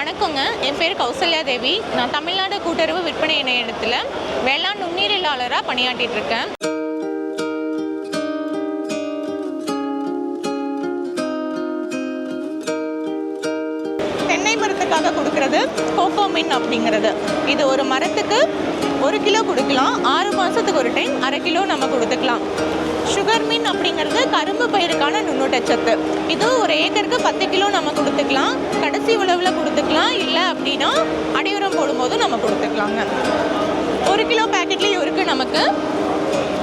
வணக்கங்க. என் பேர் கௌசல்யா தேவி. நான் தமிழ்நாடு கூட்டுறவு விற்பனை இணையத்தில் வேளாண் நுண்ணீரிலாளராக பணியாற்றிட்டு இருக்கேன் தென்னை மரத்துக்காக கொடுக்கறது கோகோமின் அப்படிங்கிறது. இது ஒரு மரத்துக்கு ஒரு கிலோ கொடுக்கலாம். ஆறு மாதத்துக்கு ஒரு டைம் அரை கிலோ நம்ம கொடுத்துக்கலாம். சுகர் மீன் அப்படிங்கிறது கரும்பு பயிருக்கான நுண்ணூட்டச்சத்து. இது ஒரு ஏக்கருக்கு பத்து கிலோ நம்ம கொடுத்துக்கலாம். கடை அப்படின்னா அடியுரம் போடும்போது நம்ம கொடுத்துக்கலாங்க. ஒரு கிலோ பேக்கெட்லேயும் இருக்குது நமக்கு.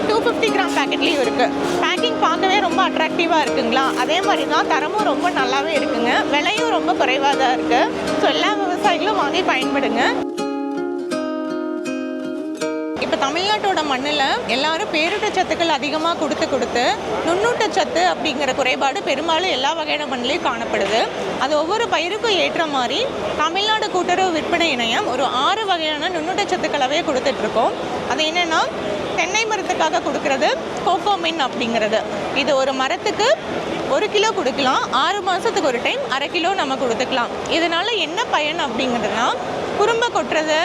டூ ஃபிஃப்டி கிராம் பேக்கெட்லேயும் இருக்குது பேக்கிங் பார்க்கவே ரொம்ப அட்ராக்டிவாக இருக்குங்களா? அதே மாதிரி தான் தரமும் ரொம்ப நல்லாவே இருக்குங்க. விலையும் ரொம்ப குறைவாக தான் இருக்குது ஸோ எல்லா விவசாயிகளும் வாங்கி பயன்படுங்க. இப்போ தமிழ்நாட்டோட மண்ணில் எல்லாரும் பேரூட்டச்சத்துக்கள் அதிகமாக கொடுத்து கொடுத்து நுண்ணூட்டச்சத்து அப்படிங்கிற குறைபாடு பெரும்பாலும் எல்லா வகையான மண்ணிலையும் காணப்படுது. அது ஒவ்வொரு பயிருக்கும் ஏற்ற மாதிரி தமிழ்நாடு கூட்டுறவு விற்பனை இணையம் ஒரு ஆறு வகையான நுண்ணூட்டச்சத்துக்களாகவே கொடுத்துட்ருக்கோம் அது என்னென்னா தென்னை மரத்துக்காக கொடுக்கறது கோகோமின் அப்படிங்கிறது. இது ஒரு மரத்துக்கு ஒரு கிலோ கொடுக்கலாம். ஆறு மாதத்துக்கு ஒரு டைம் அரை கிலோ நம்ம கொடுத்துக்கலாம். இதனால் என்ன பயன் அப்படிங்கிறதுனா குறும்ப கொட்டுறது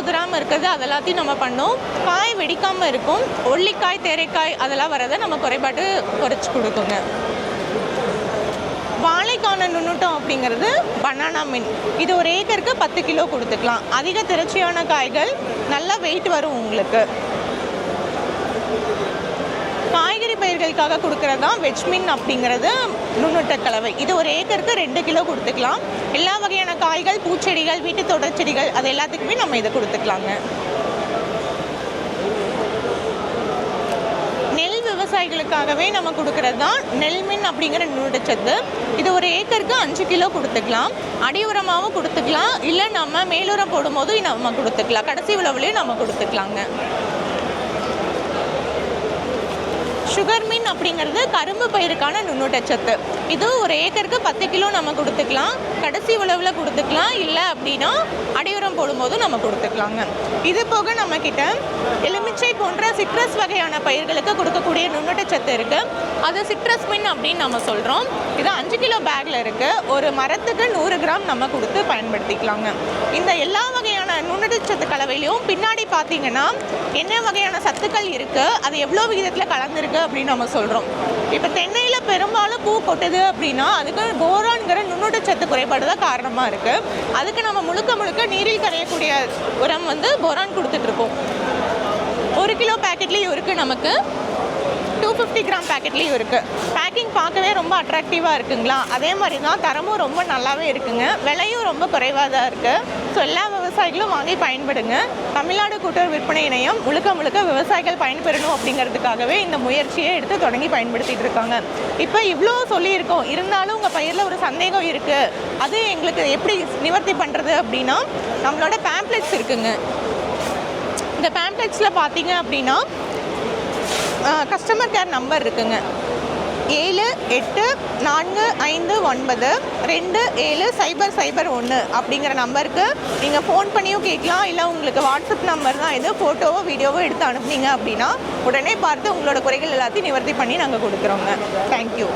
உதிராமல் இருக்கிறது அதெல்லாத்தையும் நம்ம பண்ணோம். காய் வெடிக்காமல் இருக்கும். ஒல்லிக்காய் தேரைக்காய் அதெல்லாம் வரதை நம்ம குறைபாடு குறைச்சி கொடுக்குங்க. வாழைக்கான நுண்ணூட்டம் அப்படிங்கிறது பனானா மீன் இது ஒரு ஏக்கருக்கு பத்து கிலோ கொடுத்துக்கலாம். அதிக திரட்சியான காய்கள் நல்லா வெயிட் வரும் உங்களுக்கு. காய் பயிர்களுக்காக கொடுக்கறது தான் வெஜ்மின் அப்படிங்கிறது நுண்ணூட்ட கலவை. இது ஒரு ஏக்கருக்கு ரெண்டு கிலோ கொடுத்துக்கலாம். எல்லா வகையான காய்கள் பூச்செடிகள் வீட்டு தொடர்ச்செடிகள் அது எல்லாத்துக்குமே நம்ம இதை கொடுத்துக்கலாங்க. நெல் விவசாயிகளுக்காகவே நம்ம கொடுக்கறது தான் நெல்மின் அப்படிங்கிற நுண்ணூட்டச்சத்து இது ஒரு ஏக்கருக்கு அஞ்சு கிலோ கொடுத்துக்கலாம். அடி உரமாகவும் கொடுத்துக்கலாம். இல்லை நம்ம மேலுரம் போடும்போது நம்ம கொடுத்துக்கலாம். கடைசி உழவுலையும் நம்ம கொடுத்துக்கலாங்க. சுகர் மீன் அப்படிங்கிறது கரும்பு பயிருக்கான நுண்ணூட்டச்சத்து இது ஒரு ஏக்கருக்கு பத்து கிலோ நம்ம கொடுத்துக்கலாம். கடைசி உழவில் கொடுத்துக்கலாம். இல்லை அப்படின்னா அடியுரம் போடும்போது நம்ம கொடுத்துக்கலாங்க. இது போக நம்ம கிட்ட எலுமிச்சை போன்ற சிட்ரஸ் வகையான பயிர்களுக்கு கொடுக்கக்கூடிய நுண்ணூட்டச்சத்து இருக்குது அது சிட்ரஸ் மின் அப்படின்னு நம்ம சொல்கிறோம் இது அஞ்சு கிலோ பேக்கில் இருக்குது ஒரு மரத்துக்கு நூறு கிராம் நம்ம கொடுத்து பயன்படுத்திக்கலாங்க. இந்த எல்லா வகையான நுண்ணூட்டச்சத்து கலவையிலையும் பின்னாடி பார்த்தீங்கன்னா என்ன வகையான சத்துக்கள் இருக்குது அது எவ்வளோ விகிதத்தில் கலந்துருக்கு அப்படின்னு நம்ம சொல்கிறோம் இப்போ தென்னையில் பெரும்பாலும் பூ கொட்டுது அப்படின்னா அதுக்கு போரான்கிற நுண்ணூட்டச்சத்து குறைபாடு தான் காரணமாக இருக்குது அதுக்கு நம்ம முழுக்க முழுக்க நீரில் கரையக்கூடிய உரம் வந்து போரான் கொடுத்துட்ருக்கோம் ஒரு கிலோ பேக்கெட்லேயும் இருக்குது நமக்கு. டூ ஃபிஃப்டி கிராம் பேக்கெட்லேயும் இருக்குது டிசைன் பார்க்கவே ரொம்ப அட்ராக்டிவாக இருக்குங்களா? அதே மாதிரி தான் தரமும் ரொம்ப நல்லாவே இருக்குங்க. விலையும் ரொம்ப குறைவாக தான் இருக்குது ஸோ எல்லா விவசாயிகளும் வாங்கி பயன்படுங்க. தமிழ்நாடு கூட்டுறவு விற்பனை இணையம் முழுக்க முழுக்க விவசாயிகள் பயன்பெறணும் அப்படிங்கிறதுக்காகவே இந்த முயற்சியை எடுத்து தொடங்கி பயன்படுத்திகிட்டு இருக்காங்க. இப்போ இவ்வளோ சொல்லியிருக்கோம். இருந்தாலும் உங்கள் பயிரில் ஒரு சந்தேகம் இருக்குது அது எங்களுக்கு எப்படி நிவர்த்தி பண்ணுறது அப்படின்னா நம்மளோட பேம்ப்ளெட்ஸ் இருக்குங்க. இந்த பேம்ப்ளெட்ஸில் பார்த்தீங்க அப்படின்னா கஸ்டமர் கேர் நம்பர் இருக்குங்க. ஏழு எட்டு நான்கு ஐந்து ஒன்பது ரெண்டு ஏழு சைபர் சைபர் ஒன்று அப்படிங்கிற நம்பருக்கு நீங்கள் ஃபோன் பண்ணியும் கேட்கலாம். இல்லை உங்களுக்கு வாட்ஸ்அப் நம்பர் தான் இது. ஃபோட்டோவோ வீடியோவோ எடுத்து அனுப்புனீங்க அப்படின்னா உடனே பார்த்து உங்களோட குறைகள் எல்லாத்தையும் நிவர்த்தி பண்ணி நாங்கள் கொடுக்குறோங்க. தேங்க்யூ